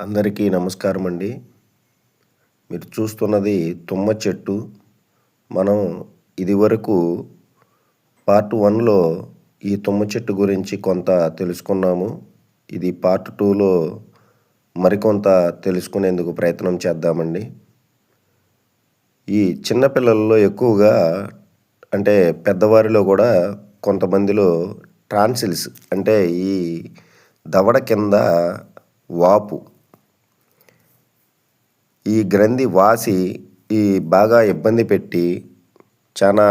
అందరికీ నమస్కారం అండి. మీరు చూస్తున్నది తుమ్మ చెట్టు. మనం ఇదివరకు పార్ట్ వన్లో ఈ తుమ్మ చెట్టు గురించి కొంత తెలుసుకున్నాము. ఇది పార్ట్ టూలో మరికొంత తెలుసుకునేందుకు ప్రయత్నం చేద్దామండి. ఈ చిన్నపిల్లల్లో ఎక్కువగా అంటే పెద్దవారిలో కూడా కొంతమందిలో ట్రాన్సిల్స్ అంటే ఈ దవడ కింద వాపు ఈ గ్రంథి వాసి ఈ బాగా ఇబ్బంది పెట్టి చాలా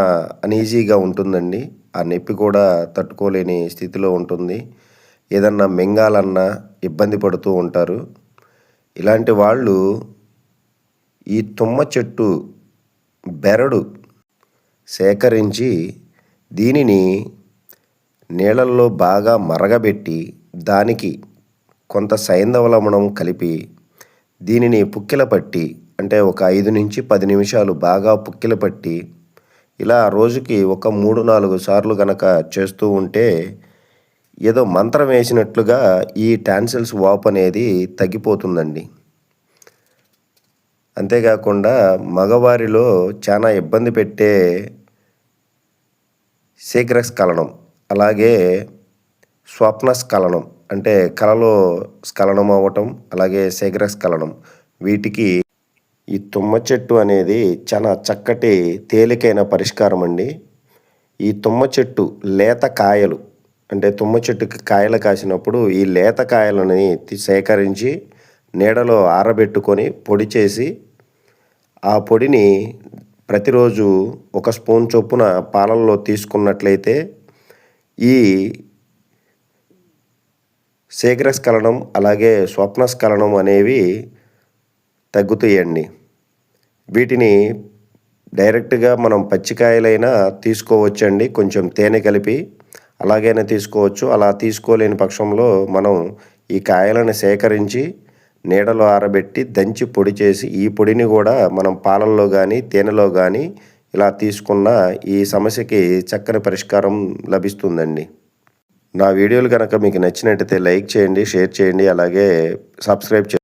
అనీజీగా ఉంటుందండి. ఆ నొప్పి కూడా తట్టుకోలేని స్థితిలో ఉంటుంది. ఏదన్నా మింగాలన్నా ఇబ్బంది పడుతూ ఉంటారు. ఇలాంటి వాళ్ళు ఈ తుమ్మ చెట్టు బెరడు సేకరించి దీనిని నీళ్ళల్లో బాగా మరగబెట్టి దానికి కొంత సైంధవలమణం కలిపి దీనిని పుక్కిల పట్టి అంటే ఒక ఐదు నుంచి పది నిమిషాలు బాగా పుక్కిల పట్టి ఇలా రోజుకి ఒక మూడు నాలుగు సార్లు గనక చేస్తూ ఉంటే ఏదో మంత్రం వేసినట్లుగా ఈ టాన్సిల్స్ వాప్ అనేది తగ్గిపోతుందండి. అంతేకాకుండా మగవారిలో చాలా ఇబ్బంది పెట్టే శీఘ్రస్ఖలనం అలాగే స్వప్నస్ఖలనం అంటే కలలో స్ఖలనం అవ్వటం అలాగే శీఘ్రస్ఖలనం వీటికి ఈ తుమ్మ చెట్టు అనేది చాలా చక్కటి తేలికైన పరిష్కారం అండి ఈ తుమ్మ చెట్టు లేత కాయలు అంటే తుమ్మ చెట్టుకి కాయలు కాసినప్పుడు ఈ లేత కాయలని సేకరించి నీడలో ఆరబెట్టుకొని పొడి చేసి ఆ పొడిని ప్రతిరోజు ఒక స్పూన్ చొప్పున పాలల్లో తీసుకున్నట్లయితే ఈ శీఘ్రస్ఖలనం అలాగే స్వప్నస్ఖలనం అనేవి తగ్గుతాయండి. వీటిని డైరెక్ట్గా మనం పచ్చికాయలైనా తీసుకోవచ్చండి. కొంచెం తేనె కలిపి అలాగైనా తీసుకోవచ్చు. అలా తీసుకోలేని పక్షంలో మనం ఈ కాయలను సేకరించి నీడలో ఆరబెట్టి దంచి పొడి చేసి ఈ పొడిని కూడా మనం పాలల్లో కానీ తేనెలో కానీ ఇలా తీసుకున్న ఈ సమస్యకి చక్కని పరిష్కారం లభిస్తుందండి. నా వీడియోలు కనుక మీకు నచ్చినట్టయితే లైక్ చేయండి షేర్ చేయండి అలాగే సబ్స్క్రైబ్ చేయండి